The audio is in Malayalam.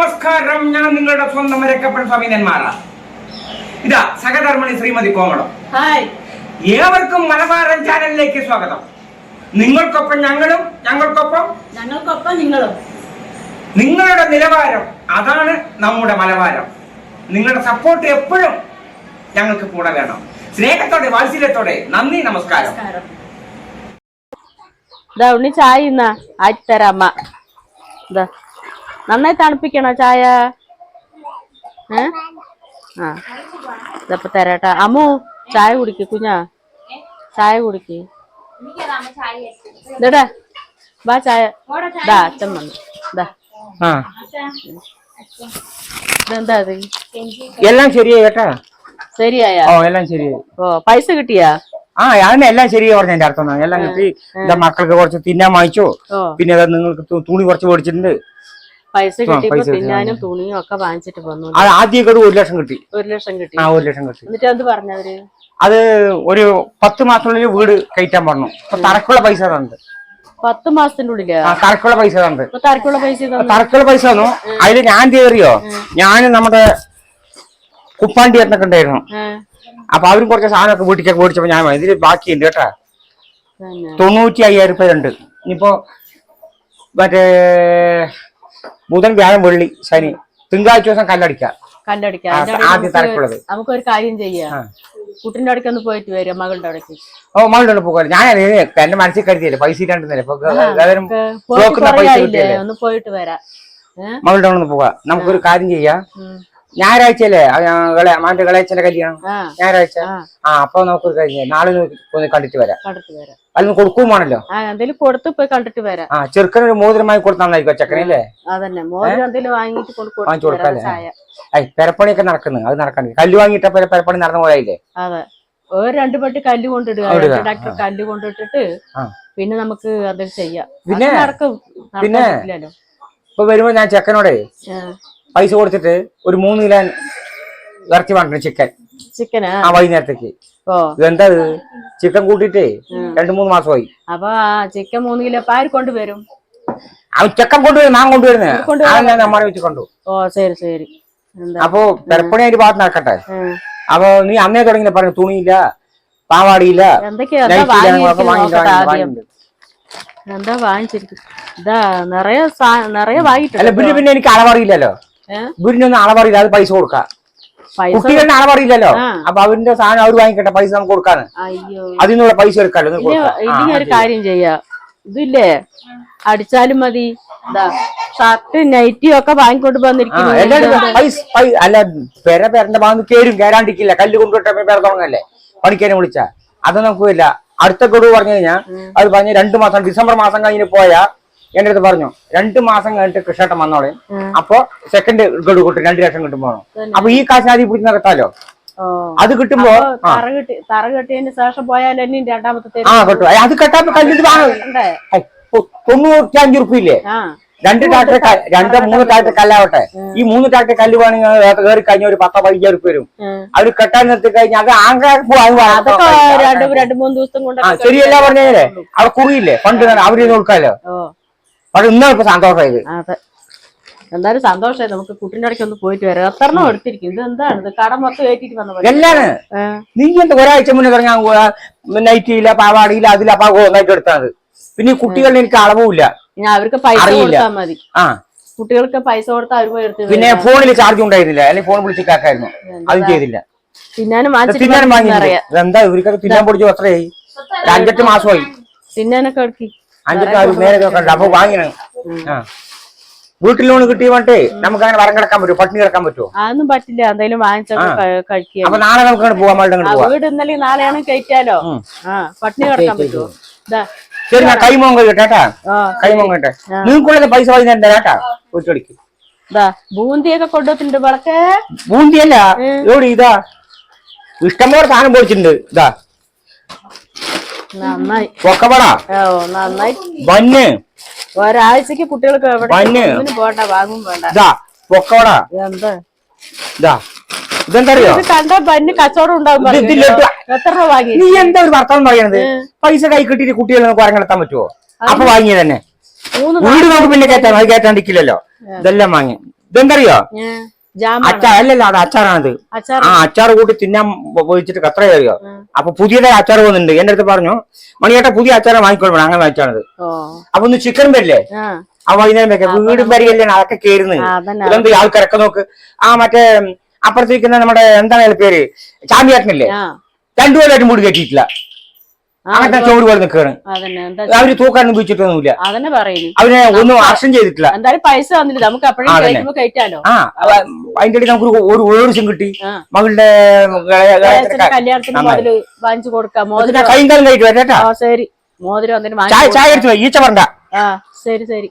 നമസ്കാരം. ഞാൻ നിങ്ങളുടെ സ്വന്തം രക്കപ്പൻ സ്വാമി ഇതാ സഹധർമ്മണി ശ്രീമതി കോമളം. ഏവർക്കും മലബാറൻ ചാനലിലേക്ക് സ്വാഗതം. നിങ്ങൾക്കൊപ്പം ഞങ്ങളും ഞങ്ങൾക്കൊപ്പം ഞങ്ങൾക്കൊപ്പം നിങ്ങളും. നിങ്ങളുടെ നിലവാരം അതാണ് നമ്മുടെ മലബാരം. നിങ്ങളുടെ സപ്പോർട്ട് എപ്പോഴും ഞങ്ങൾക്ക് കൂടെ വേണം. സ്നേഹത്തോടെ വാത്സല്യത്തോടെ നന്ദി നമസ്കാരം. ദൗണി ചായ ഇന്നാ. ആയിത്തരാമ്മ ഇതാ നന്നായി തണുപ്പിക്കണോ ചായ? ഏ? ആ. ഇതപ്പൊ തരാട്ടാ. അമ്മു ചായ കുടിക്ക് കുഞ്ഞാ. ചായ കുടിക്ക്. ഇതടാ വാ ചായ. ദാ അച്ഛൻ വന്നു. ദാ. ഇതെന്താ അത്? എല്ലാം ശരിയായി കേട്ടാ. ശരിയായ? ഓ എല്ലാം ശരിയായി. ഓ പൈസ കിട്ടിയാ? ആ ഞാൻ എല്ലാം ശരിയായി പറഞ്ഞു എന്റെ അർത്ഥം എല്ലാം കിട്ടി. എന്താ മക്കൾക്ക് കുറച്ച് തിന്നാൻ വാങ്ങിച്ചു. പിന്നെ നിങ്ങൾക്ക് തുണി കുറച്ച് മേടിച്ചിട്ടുണ്ട്. പൈസ കിട്ടിയപ്പോ തിന്നാനും തുണിയും ഒക്കെ വാങ്ങിച്ചിട്ട് വന്നു ആദ്യം ആദ്യമൊക്കെ ഒരു ലക്ഷം കിട്ടി. ഒരു ലക്ഷം കിട്ടി. ആ ഒരു ലക്ഷം കിട്ടി. എന്നിട്ട് എന്ത് പറഞ്ഞവര് അത് ഒരു പത്ത് മാസത്തിനുള്ളിൽ വീട് കയറ്റാൻ പറഞ്ഞു. അപ്പൊ തറക്കുള്ള പൈസ തന്നത് പത്ത് മാസത്തിന്റെ ഉള്ളിൽ? തറക്കുള്ള പൈസ തന്നത് ഇപ്പൊ തരക്കുള്ള പൈസ തറക്കുള്ള പൈസ തന്നു. അതിൽ ഞാൻ കയറിയോ ഞാൻ നമ്മുടെ കുപ്പാണ്ടി എന്നൊക്കെ ഉണ്ടായിരുന്നു. അപ്പൊ അവരും കുറച്ച് സാധനമൊക്കെ വീട്ടിലേക്ക് മേടിച്ചപ്പോ ഞാൻ ഇതിൽ ബാക്കിയുണ്ട് കേട്ടാ. തൊണ്ണൂറ്റി അയ്യായിരം രൂപ ഉണ്ട് ഇനിയിപ്പോ മറ്റേ ബുധൻ വ്യാഴം വെള്ളി ശനി തിങ്കളാഴ്ച ദിവസം കല്ലടിക്കാം കല്ലടിക്കാം ആദ്യം തരക്കുള്ളത്. നമുക്കൊരു കാര്യം ചെയ്യാം. കുട്ടിന്റെ അടയ്ക്ക് ഒന്ന് പോയിട്ട് വരും മകളുടെ അടയ്ക്ക് ഓ മകളുടെ പോകാറ് ഞാൻ എന്റെ മനസ്സിൽ കരുതിയല്ലേ പൈസ ഇല്ലാണ്ടെന്നല്ലേ ഒന്ന് പോയിട്ട് വരാം. മകളുടെ അവിടെ ഒന്ന് പോകാം. നമുക്കൊരു കാര്യം ചെയ്യാം. ഞായറാഴ്ചയല്ലേ? മാന്റെ കളയച്ചന്റെ കല്യാണം? ഞായറാഴ്ച? ആ. അപ്പൊ നമുക്കൊരു കഴിഞ്ഞ നാളെ ഒന്ന് കണ്ടിട്ട് വരാം. കണ്ടിട്ട് കൊടുക്കും വേണല്ലോ ആ എന്തേലും കൊടുത്ത് പോയി കണ്ടിട്ട് വരാം. ആ ചെക്കനല്ലേ അതന്നെ. മോതിരം വാങ്ങി കൊടുത്താന്നായിരിക്കും കൊണ്ട് വാങ്ങിച്ചു കൊടുക്കാല്ലേ? ഐ പെരപ്പണിയൊക്കെ നടക്കുന്നു. അത് നടക്കണ്ടേ കല്ല് വാങ്ങിയിട്ട പെരപ്പണി നടന്നു പോയായില്ലേ അതെ. ഒരു രണ്ടു പെട്ടി കല്ല് കൊണ്ടിടുക. ഡോക്ടർ കല്ല് കൊണ്ടിട്ടിട്ട് പിന്നെ നമുക്ക് അത് ചെയ്യാം. പിന്നെ- നടക്കും. പിന്നെ-. ഇപ്പൊ വരുമ്പോ ഞാൻ ചെക്കനോടെ. പൈസ കൊടുത്തിട്ട് ഒരു മൂന്ന് കിലോ ഇറച്ചി വാങ്ങണം ചിക്കൻ ചിക്കനാ ആ? വൈകുന്നേരത്തേക്ക്. ഇതെന്താ ഇത് ചിക്കൻ കൂട്ടിട്ടേ രണ്ടു മൂന്ന് മാസമായി. അപ്പൊ ചിക്കൻ മൂന്ന് കിലോ പാര് കൊണ്ടുവരും? അവൻ ചെക്കൻ കൊണ്ടുവരും ഞാൻ കൊണ്ടുവരുന്നത് ഞാൻ നമ്മടെ വെച്ച് കൊണ്ടു ഓ ശരി ശരി. എന്താ? അപ്പൊ പെരപ്പണി അതിന്റെ ഭാഗത്ത് നടക്കട്ടെ. അപ്പൊ നീ അന്നേ തുടങ്ങി പറഞ്ഞു തുണിയില്ല പാവാടിയില്ല എന്താ വാങ്ങിച്ചിരിക്കും ഇതാ നിറയെ നിറയെ പിന്നെ പിന്നെ എനിക്ക് അളവറിയില്ലല്ലോ. ഏ? ആളെ പറയില്ല അത് പൈസ കൊടുക്കാം. കുട്ടികളുടെ ആളെ പറയില്ലല്ലോ? അപ്പൊ അവരിന്റെ സാധനം അവർ വാങ്ങിക്കട്ടെ പൈസ നമുക്ക് കൊടുക്കാണ് അതിനുള്ള പൈസ എടുക്കാല്ലോ ഇനി ഒരു കാര്യം ചെയ്യാ. ഇതില്ലേ? അടിച്ചാലും മതി. ഷർട്ട് നൈറ്റിയും ഒക്കെ വാങ്ങിക്കൊണ്ട് വന്നിരിക്കുന്നു. അല്ല പെര പെരന്റെ ഭാഗത്ത് കേരും കേരാണ്ടിരിക്കില്ല കല്ല് കൊണ്ടുവിട്ട പെര തുടങ്ങല്ലേ? പണിക്കാനെ വിളിച്ച. അത് നമുക്ക് ഇല്ല. അടുത്ത ഗഡു പറഞ്ഞു കഴിഞ്ഞാൽ അത് പറഞ്ഞ് രണ്ടു മാസം ഡിസംബർ മാസം കഴിഞ്ഞ് പോയാ എന്റെ അടുത്ത് പറഞ്ഞു രണ്ട് മാസം കഴിഞ്ഞിട്ട് കൃഷ്ണേട്ടൻ വന്നോളെ. അപ്പൊ സെക്കൻഡ് ഗഡു കിട്ടും രണ്ട് ലക്ഷം കിട്ടും പോകണം അപ്പൊ ഈ കാശ് ആദ്യം പിടിച്ച് നടത്താലോ? അത് കിട്ടുമ്പോ തറ കെട്ടി തറ കെട്ടിയതിന് ശേഷം പോയാൽ ഇനി രണ്ടാമത്തെ ആ കിട്ടും. അത് കെട്ടാൻ കല്ലിട്ട് വാങ്ങും. ഉണ്ടേ? തൊണ്ണൂറ്റി അഞ്ച് ആ. രണ്ട് ടാക്ടർ രണ്ട് മൂന്ന് ടാക്ടർ കല്ലാവട്ടെ. ഈ മൂന്ന് ടാക്ടർ കല്ല് വേണമെങ്കിൽ കയറി കഴിഞ്ഞ ഒരു പത്തോ പതിനഞ്ചോ റുപ്യ വരും. അവർ അവർ കെട്ടാൻ നിർത്തി കഴിഞ്ഞാൽ അത് ആങ്കാർക്ക് രണ്ട് രണ്ട് മൂന്ന് ദിവസം കൊണ്ട് ആ ശരിയല്ല പറഞ്ഞേ അവിടെ കുറിയില്ലേ? പണ്ട് അവർ നോക്കാലോ പക്ഷെ ഇന്നാണ് ഇപ്പൊ സന്തോഷമായത് അതെ. എന്തായാലും സന്തോഷമായി. നമുക്ക് കുട്ടിന്റെ ഇടയ്ക്ക് ഒന്ന് പോയിട്ട് വരാം. എത്ര എണ്ണം എടുത്തിരിക്കും. ഇത് എന്താണ്? ഇത് കട മൊത്തം ഏറ്റിട്ട് വന്ന പോലെ. എല്ലാണ് നീ എന്താ ഒരാഴ്ച മുന്നേ തുടങ്ങാൻ നൈറ്റിയില്ല പാവാടിയില്ല അതില്ല അപ്പൊ ഒന്നായിട്ട് എടുത്തത് പിന്നെ ഈ കുട്ടികളുടെ എനിക്ക് അളവുമില്ല ഇനി അവർക്ക് പൈസ അറിയില്ല. കൊടുത്താൽ മതി. ആ. കുട്ടികൾക്ക് പൈസ കൊടുത്താൽ അവർ പോയി എടുത്ത് പിന്നെ ഫോണിൽ ചാർജ് ഉണ്ടായിരുന്നില്ല. അല്ലെങ്കിൽ ഫോൺ വിളിച്ച് കേൾക്കായിരുന്നു അതും ചെയ്തില്ല. തിന്നാനും തിന്നാൻ വാങ്ങിച്ചിട്ട് വാങ്ങിയില്ല? അറിയാം എന്താ ഇവർക്കൊക്കെ തിന്നാൻ പൊടിച്ചു എത്രയായി ഒരു അഞ്ചെട്ട് മാസമായി. തിന്നാനൊക്കെ എടുക്കി അഞ്ചെട്ട് ആറ് നേരെ നോക്കണ്ട അപ്പൊ വാങ്ങിയാണ്. ആ. വീട്ടിൽ ലോൺ കിട്ടിയ മറ്റേ നമുക്ക് അങ്ങനെ വരം കിടക്കാൻ പറ്റുമോ? പട്ടിണി കിടക്കാൻ പറ്റുമോ? അതൊന്നും പറ്റില്ല. എന്തെങ്കിലും കഴിക്കുക അപ്പൊ നാളെ നമുക്ക് ആ വീട് ഇന്നലെ നാളെയാണ് കഴിക്കാലോ ആ പട്ടിണി കിടക്കാൻ പറ്റുമോ? ശരി ഞാൻ കൈമോൻ കേട്ടാ? ആ കൈമോൻ കേട്ടെ നിങ്ങൾക്കുള്ളത് പൈസ വൈകുന്നേരം കേട്ടാ? വീട്ടിലേക്ക് ബൂന്തിയൊക്കെ കൊണ്ടുവന്നിട്ടുണ്ട് വളക്കേ. ബൂന്തിയല്ല. എവിടെ ഇതാ? ഇഷ്ടംപോലെ സാധനം പൊളിച്ചിട്ടുണ്ട്. ഇതാ. നന്നായി. പൊക്കപ്പട ഓ നന്നായി. ബന്ന്. ഒരാഴ്ചക്ക് കുട്ടികൾക്ക് പോണ്ട വാങ്ങും വേണ്ട. ഇതാ പൊക്കവട. എന്താ? ഇതാ ഇതെന്താ അറിയോ ഇത് കണ്ട ബന്ന് കച്ചവടം ഉണ്ടാവും ഇത് എത്ര രൂപ വാങ്ങി? നീ എന്താ ഒരു വർത്തമാനം പറയണത് പൈസ കൈ കിട്ടിയിട്ട് കുട്ടികളെ കിടത്താൻ പറ്റുമോ അപ്പൊ വാങ്ങിയത് തന്നെ. വീട് നമുക്ക് പിന്നെ കയറ്റാൻ അത് ഇതെല്ലാം വാങ്ങി. ഇതെന്തറിയോ? അച്ചാർ അല്ലല്ല അത് അച്ചാറാണത്. ആ അച്ചാർ കൂട്ടി തിന്നാൻ പോയിച്ചിട്ട് കത്ര കയറിയോ. അപ്പൊ പുതിയതായി അച്ചാർ പോകുന്നുണ്ട്. എന്റെ അടുത്ത് പറഞ്ഞു മണിയേട്ട പുതിയ അച്ചാർ വാങ്ങിക്കോളൂ അങ്ങനെ വാങ്ങിച്ചാണത്. അപ്പൊ ഒന്ന് ചിക്കൻ വരില്ലേ? ആ. വൈകുന്നേരം വെക്കാം വീടും വരികയല്ലേ? അതൊക്കെ കയറുന്നത് എന്ത് ഇതെന്ത് ആൾക്കാരൊക്കെ നോക്ക്. ആ മറ്റേ അപ്പുറത്തിരിക്കുന്ന നമ്മുടെ എന്താണ് പേര്? ചാമ്പ്യാട്ടനല്ലേ? രണ്ടുപേരായിട്ട് മൂടി കെട്ടിയിട്ടില്ല. അങ്ങനത്തെ ചോട് പോലെ നിൽക്കുകയാണ് അവർ തൂക്കാനൊന്നും ഉപയോഗിച്ചിട്ടൊന്നുമില്ല. അതന്നെ പറയുന്നു അവരെ ഒന്നും ആക്ഷൻ ചെയ്തിട്ടില്ല. എന്തായാലും പൈസ തന്നില്ല നമുക്ക് അപ്പോഴും അതന്നെ. ആ അതിന്റെ ഇടയിൽ നമുക്ക് ഒരു വേർഡ്സും കിട്ടി. മകളുടെ കല്യാണത്തിന് മുതൽ വാങ്ങിച്ചു കൊടുക്കാം. മോതിരം കൈയും കാലം കഴിക്കും വരട്ടാ ശരി. മോതിരം ചായ ചായ എടുത്തു ഈച്ച പറഞ്ഞ ആ ശരി ശരി.